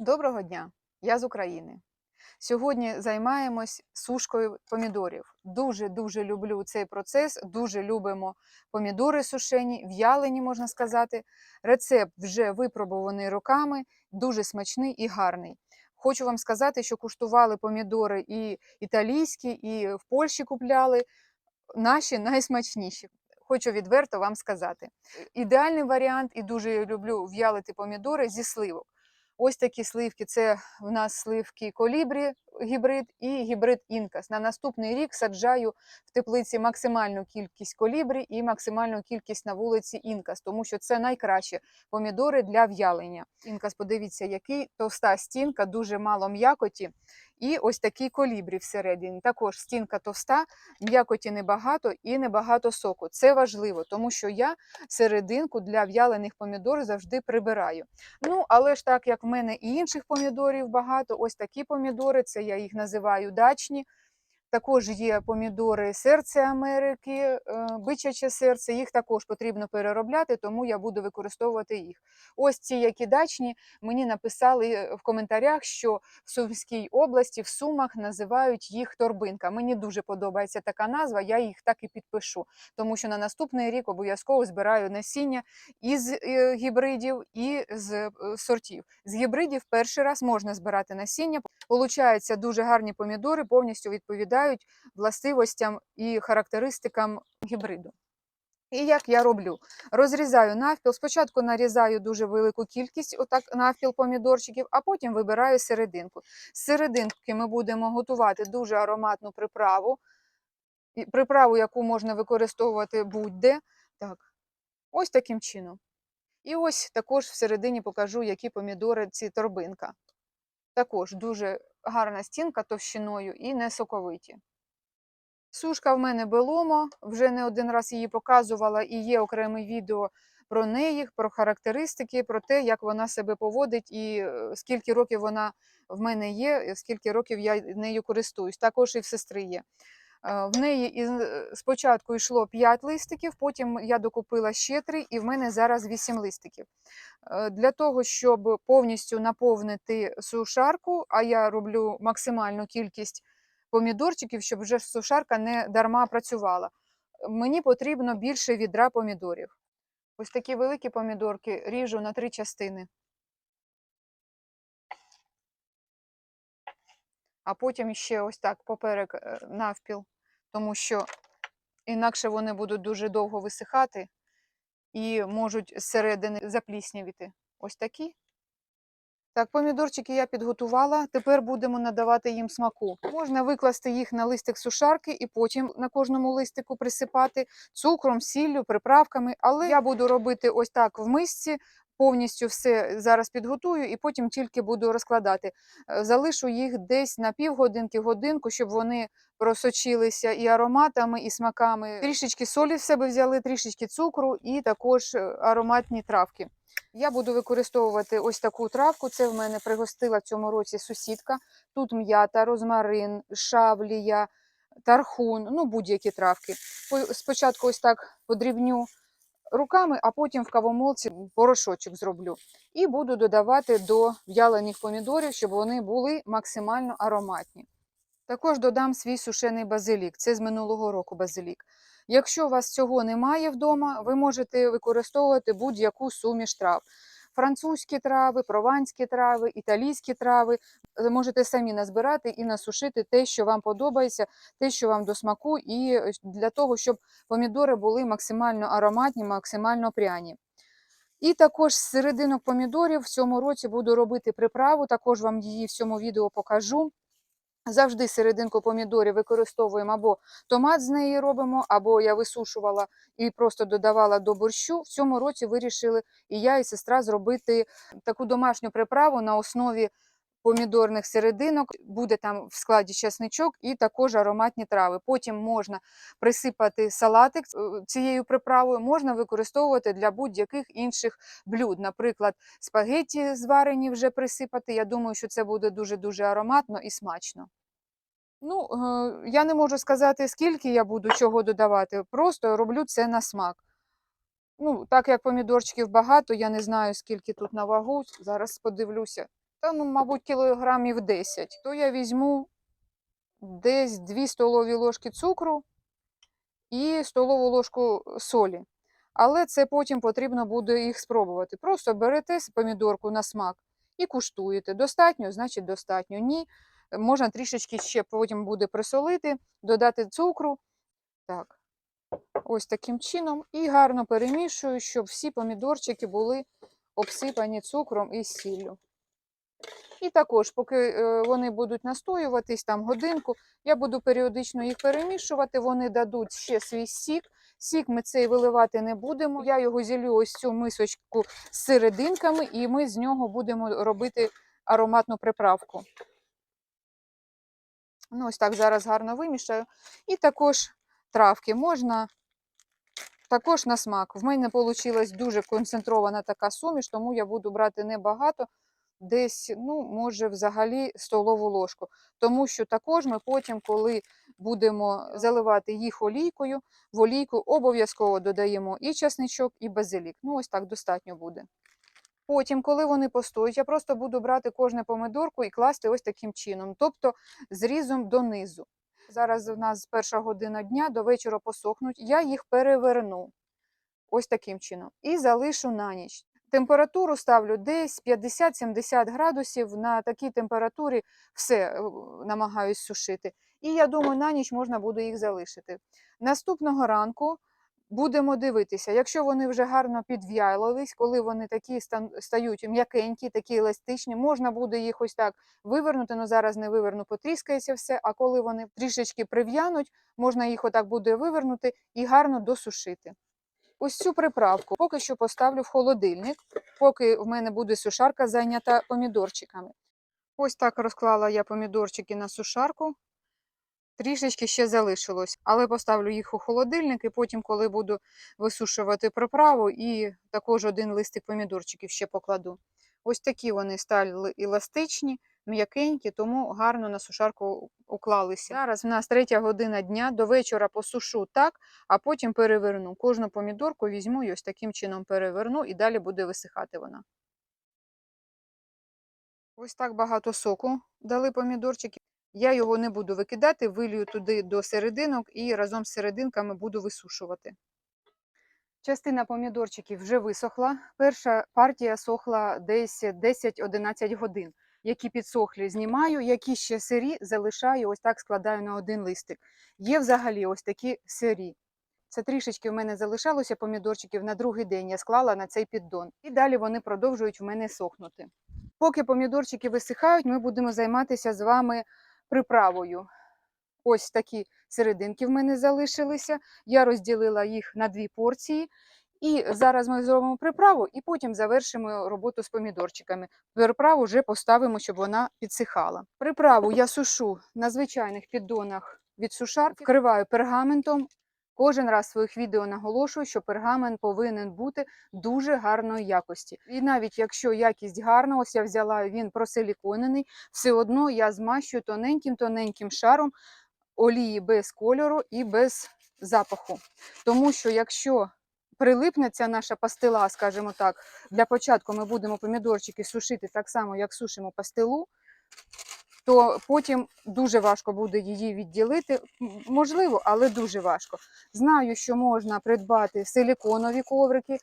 Доброго дня! Я з України. Сьогодні займаємось сушкою помідорів. Дуже-дуже люблю цей процес, дуже любимо помідори сушені, в'ялені, можна сказати. Рецепт вже випробуваний роками, дуже смачний і гарний. Хочу вам сказати, що куштували помідори і італійські, і в Польщі купляли. Наші найсмачніші. Хочу відверто вам сказати. Ідеальний варіант, і дуже люблю в'ялити помідори зі сливок. Ось такі сливки. Це в нас сливки колібрі гібрид і гібрид інкас. На наступний рік саджаю в теплиці максимальну кількість колібрі і максимальну кількість на вулиці інкас, тому що це найкращі помідори для в'ялення. Інкас, подивіться, який товста стінка, дуже мало м'якоті. І ось такий колібрі всередині. Також стінка товста, м'якоті небагато і небагато соку. Це важливо, тому що я серединку для в'ялених помідор завжди прибираю. Ну, але ж так як в мене і інших помідорів багато, ось такі помідори, це я їх називаю дачні. Також є помідори серце Америки, е, бичаче серце, їх також потрібно переробляти, тому я буду використовувати їх. Ось ці, які дачні, мені написали е, в коментарях, що в Сумській області, в Сумах називають їх торбинка. Мені дуже подобається така назва, я їх так і підпишу, тому що на наступний рік обов'язково збираю насіння із е, гібридів і з сортів. З гібридів перший раз можна збирати насіння. Получаються дуже гарні помідори, повністю відповідають властивостям і характеристикам гібриду. І як я роблю? Розрізаю навпіл. Спочатку нарізаю дуже велику кількість отак навпіл помідорчиків, а потім вибираю серединку. З серединки ми будемо готувати дуже ароматну приправу, приправу, яку можна використовувати будь-де. Так, ось таким чином. І ось також всередині покажу, які помідори ці торбинка. Також дуже гарна стінка товщиною і не соковиті. Сушка в мене беломо, вже не один раз її показувала, і є окреме відео про неї, про характеристики, про те, як вона себе поводить і е, скільки років вона в мене є, скільки років я нею користуюсь. Також і в сестри є. Е, В неї е, спочатку йшло 5 листиків, потім я докупила ще 3, і в мене зараз 8 листиків. Е, Для того, щоб повністю наповнити сушарку, а я роблю максимальну кількість помідорчиків, щоб вже сушарка не дарма працювала. Мені потрібно більше відра помідорів. Ось такі великі помідорки ріжу на три частини. А потім ще ось так поперек е, навпіл, тому що інакше вони будуть дуже довго висихати і можуть зсередини запліснявіти. Ось такі. Так, помідорчики я підготувала. Тепер будемо надавати їм смаку. Можна викласти їх на листик сушарки і потім на кожному листику присипати цукром, сіллю, приправками. Але я буду робити ось так в мисці. Повністю все зараз підготую і потім тільки буду розкладати. Е, Залишу їх десь на півгодинки, годинку, щоб вони просочилися і ароматами, і смаками. Трішечки солі в себе взяли, трішечки цукру і також е, ароматні травки. Я буду використовувати ось таку травку. Це в мене пригостила цьому році сусідка. Тут м'ята, розмарин, шавлія, тархун, ну будь-які травки. Спочатку ось так подрібню руками, а потім в кавомолці порошочок зроблю. І буду додавати до в'ялених помідорів, щоб вони були максимально ароматні. Також додам свій сушений базилік. Це з минулого року базилік. Якщо у вас цього немає вдома, ви можете використовувати будь-яку суміш трав. Французькі трави, прованські трави, італійські трави. Можете самі назбирати і насушити те, що вам подобається, те, що вам до смаку, і е, для того, щоб помідори були максимально ароматні, максимально пряні. І також з серединок помідорів в цьому році буду робити приправу, також вам її в цьому відео покажу. Завжди серединку помідорів використовуємо або томат з неї робимо, або я висушувала і просто додавала до борщу. В цьому році вирішили і я, і сестра зробити таку домашню приправу на основі помідорних серединок. Буде там в складі чесничок і також ароматні трави. Потім можна присипати салатик е, цією приправою, можна використовувати для будь-яких інших блюд. Наприклад, спагетті зварені вже присипати. Я думаю, що це буде дуже-дуже ароматно і смачно. Ну, е, я не можу сказати, скільки я буду чого додавати, просто роблю це на смак. Ну, так як помідорчиків багато, я не знаю, скільки тут на вагу. Зараз подивлюся. Та, ну, мабуть, кілограмів 10, то я візьму десь 2 столові ложки цукру і столову ложку солі. Але це потім потрібно буде їх спробувати. Просто берете помідорку на смак і куштуєте. Достатньо, значить достатньо. Ні, можна трішечки ще потім буде присолити, додати цукру. Так, ось таким чином. І гарно перемішую, щоб всі помідорчики були обсипані цукром і сіллю. І також, поки е, вони будуть настоюватись там годинку, я буду періодично їх перемішувати, вони дадуть ще свій сік. Сік ми цей виливати не будемо. Я його зілю ось цю мисочку з серединками, і ми з нього будемо робити ароматну приправку. Ну, ось так зараз гарно вимішаю. І також травки можна також на смак. В мене вийшла дуже концентрована така суміш, тому я буду брати небагато, десь, ну, може, взагалі столову ложку. Тому що також ми потім, коли будемо заливати їх олійкою, в олійку обов'язково додаємо і часничок, і базилік. Ну, ось так достатньо буде. Потім, коли вони постоять, я просто буду брати кожну помидорку і класти ось таким чином, тобто зрізом донизу. Зараз у нас перша година дня, до вечора посохнуть, я їх переверну ось таким чином і залишу на ніч. Температуру ставлю десь 50-70 градусів. На такій температурі все е, намагаюсь сушити. І я думаю, на ніч можна буде їх залишити. Наступного ранку будемо дивитися, якщо вони вже гарно підв'ялились, коли вони такі стають м'якенькі, такі еластичні, можна буде їх ось так вивернути, але зараз не виверну, потріскається все. А коли вони трішечки прив'януть, можна їх отак буде вивернути і гарно досушити. Ось цю приправку поки що поставлю в холодильник, поки в мене буде сушарка зайнята помідорчиками. Ось так розклала я помідорчики на сушарку. Трішечки ще залишилось, але поставлю їх у холодильник і потім, коли буду висушувати приправу, і також один листик помідорчиків ще покладу. Ось такі вони стали еластичні, м'якенькі, тому гарно на сушарку уклалися. Зараз в нас третя година дня, до вечора посушу так, а потім переверну. Кожну помідорку візьму і ось таким чином переверну, і далі буде висихати вона. Ось так багато соку дали помідорчики. Я його не буду викидати, вилію туди до серединок і разом з серединками буду висушувати. Частина помідорчиків вже висохла. Перша партія сохла десь 10-11 годин. Які підсохлі, знімаю, які ще сирі залишаю, ось так складаю на один листик. Є взагалі ось такі сирі. Це трішечки в мене залишалося помідорчиків на другий день. Я склала на цей піддон. І далі вони продовжують в мене сохнути. Поки помідорчики висихають, ми будемо займатися з вами приправою. Ось такі серединки в мене залишилися. Я розділила їх на дві порції. І зараз ми зробимо приправу і потім завершимо роботу з помідорчиками. Приправу вже поставимо, щоб вона підсихала. Приправу я сушу на звичайних піддонах від сушарки, вкриваю пергаментом. Кожен раз в своїх відео наголошую, що пергамент повинен бути дуже гарної якості. І навіть якщо якість гарна, ось я взяла він просиліконений, все одно я змащую тоненьким-тоненьким шаром олії без кольору і без запаху. Тому що якщо прилипне ця наша пастила, скажімо так, для початку ми будемо помідорчики сушити так само, як сушимо пастилу, то потім дуже важко буде її відділити. Можливо, але дуже важко. Знаю, що можна придбати силіконові коврики, е,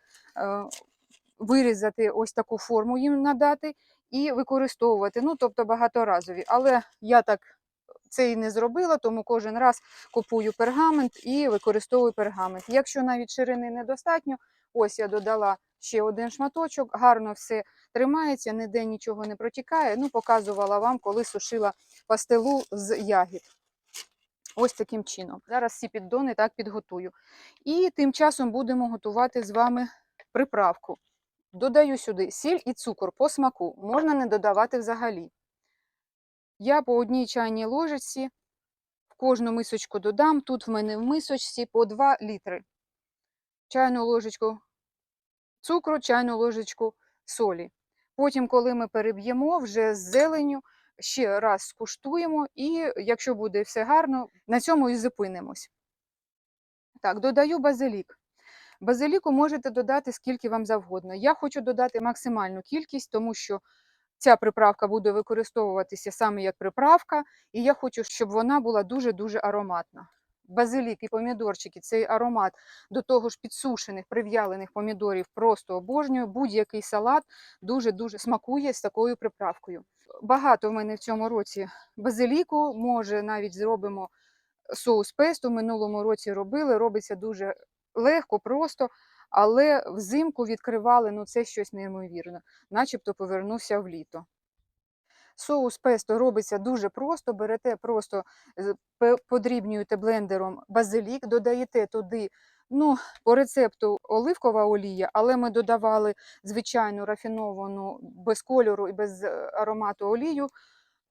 вирізати ось таку форму їм надати і використовувати, ну тобто багаторазові. Але я так це і не зробила, тому кожен раз купую пергамент і використовую пергамент. Якщо навіть ширини недостатньо, ось я додала ще один шматочок, гарно все тримається, ніде нічого не протікає. Ну, показувала вам, коли сушила пастилу з ягід. Ось таким чином. Зараз всі піддони так підготую. І тим часом будемо готувати з вами приправку. Додаю сюди сіль і цукор по смаку. Можна не додавати взагалі. Я по одній чайній ложечці в кожну мисочку додам. Тут в мене в мисочці по 2 літри. Чайну ложечку цукру, чайну ложечку солі. Потім, коли ми переб'ємо вже з зеленю, ще раз скуштуємо, і якщо буде все гарно, на цьому і зупинимось. Так, додаю базилік. Базиліку можете додати скільки вам завгодно. Я хочу додати максимальну кількість, тому що Ця приправка буде використовуватися саме як приправка, і я хочу, щоб вона була дуже-дуже ароматна. Базилік і помідорчики, цей аромат до того ж підсушених, прив'ялених помідорів просто обожнюю. Будь-який салат дуже-дуже смакує з такою приправкою. Багато в мене в цьому році базиліку, може навіть зробимо соус песто. В минулому році робили, робиться дуже легко, просто, але взимку відкривали, ну це щось неймовірне, начебто повернувся в літо. Соус песто робиться дуже просто. Берете просто подрібнюєте блендером базилік, додаєте туди, ну, по рецепту оливкова олія, але ми додавали звичайну рафіновану без кольору і без е, аромату олію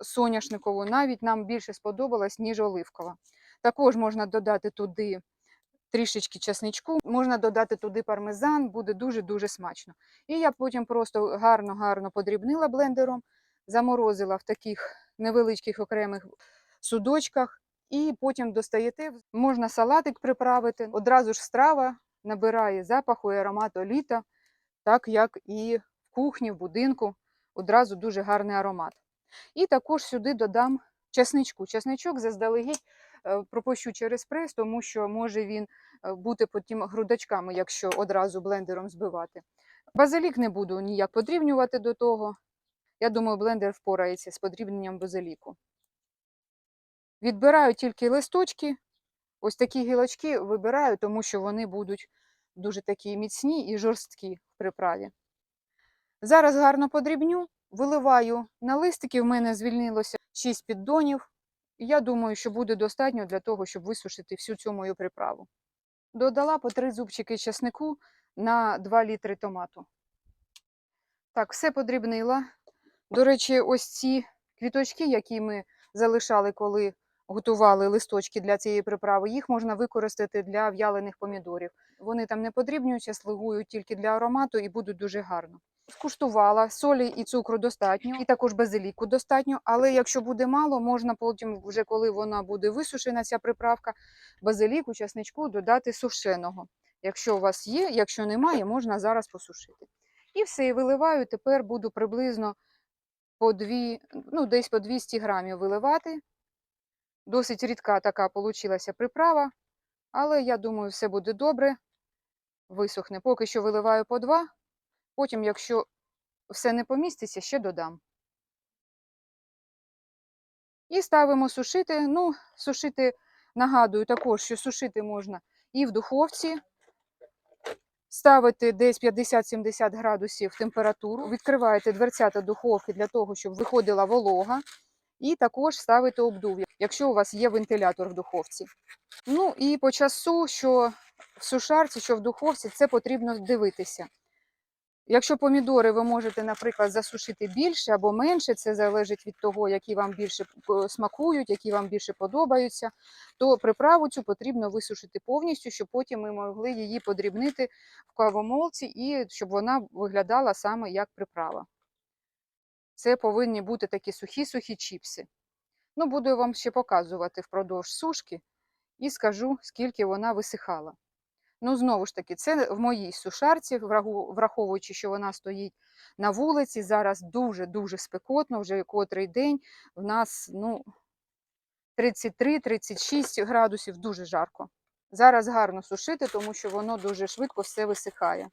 соняшникову. Навіть нам більше сподобалась, ніж оливкова. Також можна додати туди трішечки чесничку, можна додати туди пармезан, буде дуже-дуже смачно. І я потім просто гарно-гарно подрібнила блендером, заморозила в таких невеличких окремих судочках, і потім достаєте. Можна салатик приправити. Одразу ж страва набирає запаху і аромату літа, так як і в кухні, в будинку. Одразу дуже гарний аромат. І також сюди додам чесничку. Чесничок заздалегідь пропущу через прес, тому що може він е, бути потім грудочками, якщо одразу блендером збивати. Базилік не буду ніяк подрібнювати до того. Я думаю, блендер впорається з подрібненням базиліку. Відбираю тільки листочки. Ось такі гілочки вибираю, тому що вони будуть дуже такі міцні і жорсткі в приправі. Зараз гарно подрібню, виливаю на листики. В мене звільнилося 6 піддонів. Я думаю, що буде достатньо для того, щоб висушити всю цю мою приправу. Додала по 3 зубчики чеснику на 2 літри томату. Так, все подрібнила. До речі, ось ці квіточки, які ми залишали, коли готували листочки для цієї приправи, їх можна використати для в'ялених помідорів. Вони там не подрібнюються, слугують тільки для аромату і будуть дуже гарно. Скуштувала, солі і цукру достатньо, і також базиліку достатньо. Але якщо буде мало, можна потім, вже коли вона буде висушена, ця приправка, базиліку, часничку додати сушеного. Якщо у вас є, якщо немає, можна зараз посушити. І все, і виливаю. Тепер буду приблизно по дві, ну, десь по 200 грамів виливати. Досить рідка така получилася приправа, але я думаю, все буде добре. Висохне. Поки що виливаю по два. Потім, якщо все не поміститься, ще додам. І ставимо сушити. Ну, сушити, нагадую, також, що сушити можна і в духовці. Ставити десь 50-70 градусів температуру. Відкриваєте дверцята духовки для того, щоб виходила волога. І також ставити обдув, якщо у вас є вентилятор в духовці. Ну і по часу, що в сушарці, що в духовці, це потрібно дивитися. Якщо помідори ви можете, наприклад, засушити більше або менше, це залежить від того, які вам більше е, смакують, які вам більше подобаються, то приправу цю потрібно висушити повністю, щоб потім ми могли її подрібнити в кавомолці і щоб вона виглядала саме як приправа. Це повинні бути такі сухі-сухі чіпси. Ну, буду вам ще показувати впродовж сушки і скажу, скільки вона висихала. Ну, знову ж таки, це в моїй сушарці, враховуючи, що вона стоїть на вулиці. Зараз дуже-дуже спекотно, вже котрий день. В нас ну, 33-36 градусів, дуже жарко. Зараз гарно сушити, тому що воно дуже швидко все висихає.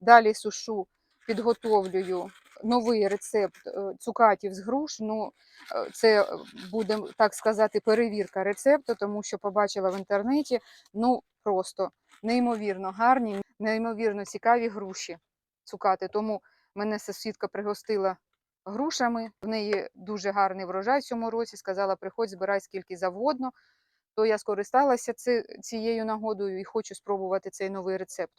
Далі сушу, підготовлюю новий рецепт е, цукатів з груш. Ну, е, це буде, так сказати, перевірка рецепту, тому що побачила в інтернеті. Ну, просто неймовірно гарні, неймовірно цікаві груші цукати. Тому мене сусідка пригостила грушами. В неї дуже гарний врожай в цьому році. Сказала, приходь, збирай скільки завгодно. То я скористалася цією нагодою і хочу спробувати цей новий рецепт.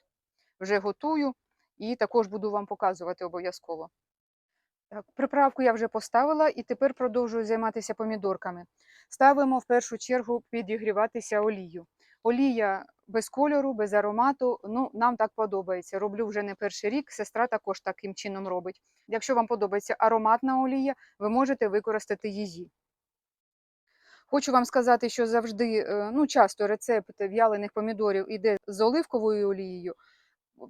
Вже готую і також буду вам показувати обов'язково. Приправку я вже поставила і тепер продовжую займатися помідорками. Ставимо в першу чергу підігріватися олію. Олія без кольору, без аромату. Ну, нам так подобається. Роблю вже не перший рік. Сестра також таким чином робить. Якщо вам подобається ароматна олія, ви можете використати її. Хочу вам сказати, що завжди, е, ну, часто рецепт в'ялених помідорів іде з оливковою олією.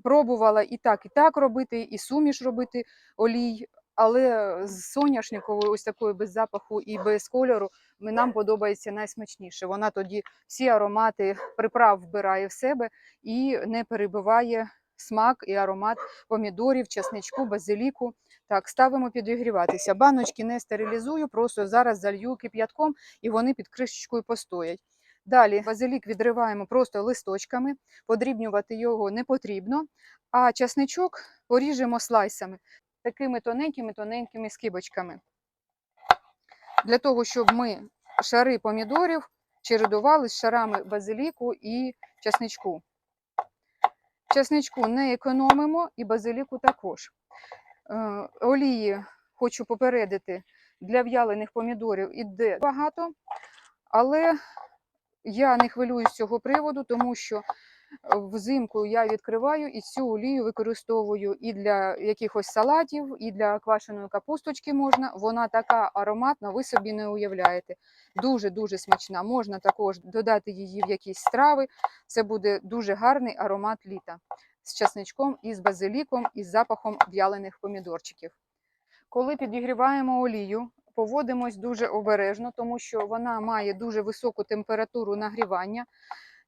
Пробувала і так, і так робити, і суміш робити олій. Але з соняшниковою, ось такою без запаху і без кольору, нам подобається найсмачніше. Вона тоді всі аромати приправ вбирає в себе і не перебиває смак і аромат помідорів, чесничку, базиліку. Так, ставимо підігріватися. Баночки не стерилізую, просто зараз залью кип'ятком і вони під кришечкою постоять. Далі базилік відриваємо просто листочками, подрібнювати його не потрібно, а чесничок поріжемо слайсами, такими тоненькими-тоненькими скибочками. Для того, щоб ми шари помідорів чередували з шарами базиліку і чесничку. Чесничку не економимо і базиліку також. Е, Олії хочу попередити, для в'ялених помідорів іде багато, але я не хвилююсь з цього приводу, тому що взимку я відкриваю і цю олію використовую і для якихось салатів, і для квашеної капусточки можна. Вона така ароматна, ви собі не уявляєте. Дуже-дуже смачна. Можна також додати її в якісь страви. Це буде дуже гарний аромат літа з часничком і з базиліком, і з запахом в'ялених помідорчиків. Коли підігріваємо олію, поводимось дуже обережно, тому що вона має дуже високу температуру нагрівання.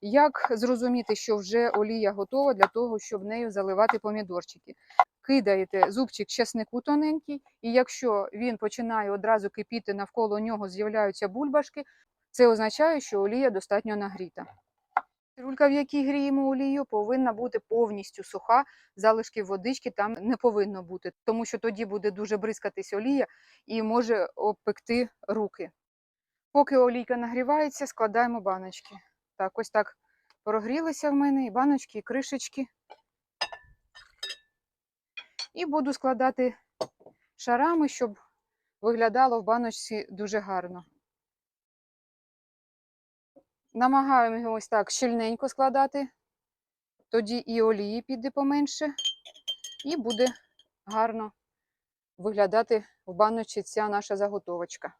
Як зрозуміти, що вже олія готова для того, щоб нею заливати помідорчики? Кидаєте зубчик чеснику тоненький, і якщо він починає одразу кипіти, навколо нього з'являються бульбашки, це означає, що олія достатньо нагріта. Рулька, в якій гріємо олію, повинна бути повністю суха, залишків водички там не повинно бути, тому що тоді буде дуже бризкатись олія і може обпекти руки. Поки олійка нагрівається, складаємо баночки. Так, ось так прогрілися в мене і баночки, і кришечки. І буду складати шарами, щоб виглядало в баночці дуже гарно. Намагаємося ось так щільненько складати, тоді і олії піде поменше, і буде гарно виглядати в баночці ця наша заготовочка.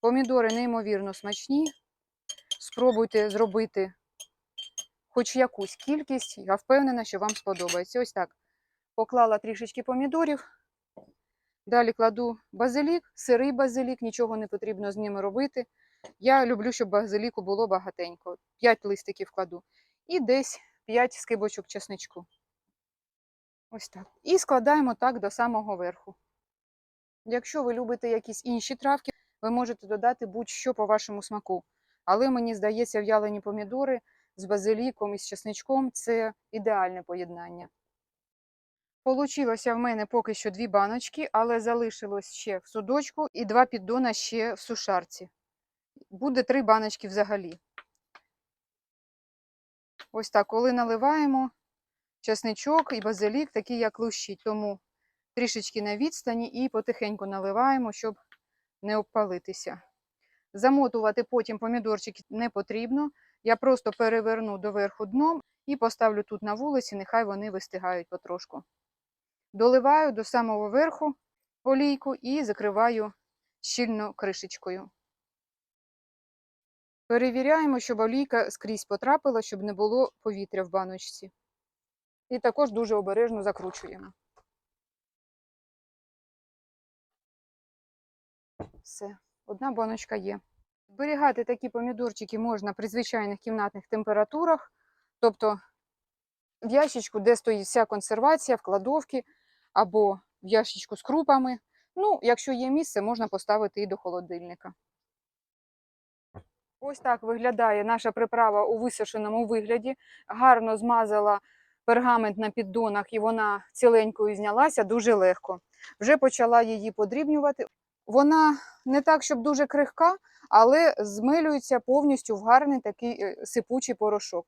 Помідори неймовірно смачні. Спробуйте зробити хоч якусь кількість, я впевнена, що вам сподобається. Ось так. Поклала трішечки помідорів. Далі кладу базилік, сирий базилік, нічого не потрібно з ними робити. Я люблю, щоб базиліку було багатенько. 5 листиків кладу. І десь 5 скибочок чесничку. Ось так. І складаємо так до самого верху. Якщо ви любите якісь інші травки, ви можете додати будь-що по вашому смаку. Але мені здається, в'ялені помідори з базиліком і з чесничком це ідеальне поєднання. Получилося в мене поки що дві баночки, але залишилось ще в судочку і два піддона ще в сушарці. Буде три баночки взагалі. Ось так, коли наливаємо чесничок і базилік, такий як лущить, тому трішечки на відстані і потихеньку наливаємо, щоб не обпалитися. Замотувати потім помідорчики не потрібно. Я просто переверну доверху дном і поставлю тут на вулиці, нехай вони вистигають потрошку. Доливаю до самого верху олійку і закриваю щільно кришечкою. Перевіряємо, щоб олійка скрізь потрапила, щоб не було повітря в баночці. І також дуже обережно закручуємо. Все, одна баночка є. Зберігати такі помідорчики можна при звичайних кімнатних температурах, тобто в ящичку, де стоїть вся консервація, в кладовці або в ящичку з крупами. Ну, якщо є місце, можна поставити і до холодильника. Ось так виглядає наша приправа у висушеному вигляді. Гарно змазала пергамент на піддонах і вона ціленькою знялася дуже легко. Вже почала її подрібнювати. Вона не так, щоб дуже крихка, але змилюється повністю в гарний такий е, сипучий порошок.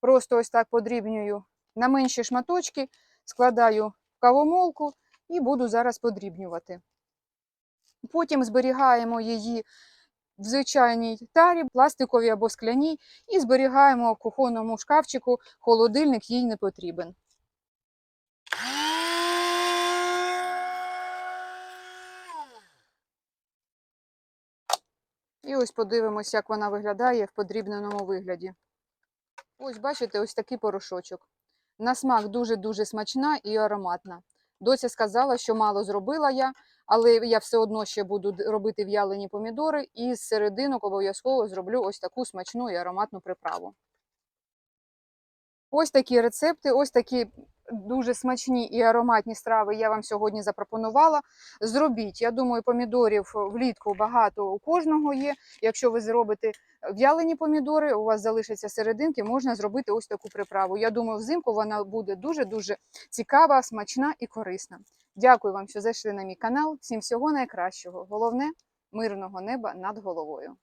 Просто ось так подрібнюю на менші шматочки, складаю в кавомолку і буду зараз подрібнювати. Потім зберігаємо її в звичайній тарі, пластиковій або скляній, і зберігаємо в кухонному шкафчику, холодильник їй не потрібен. І ось подивимось, як вона виглядає в подрібненому вигляді. Ось, бачите, ось такий порошочок. На смак дуже-дуже смачна і ароматна. Доця сказала, що мало зробила я, але я все одно ще буду робити в'ялені помідори і з серединок обов'язково зроблю ось таку смачну і ароматну приправу. Ось такі рецепти, ось такі дуже смачні і ароматні страви я вам сьогодні запропонувала. Зробіть. Я думаю, помідорів влітку багато у кожного є. Якщо ви зробите в'ялені помідори, у вас залишаться серединки, можна зробити ось таку приправу. Я думаю, взимку вона буде дуже-дуже цікава, смачна і корисна. Дякую вам, що зайшли на мій канал. Всім всього найкращого. Головне мирного неба над головою.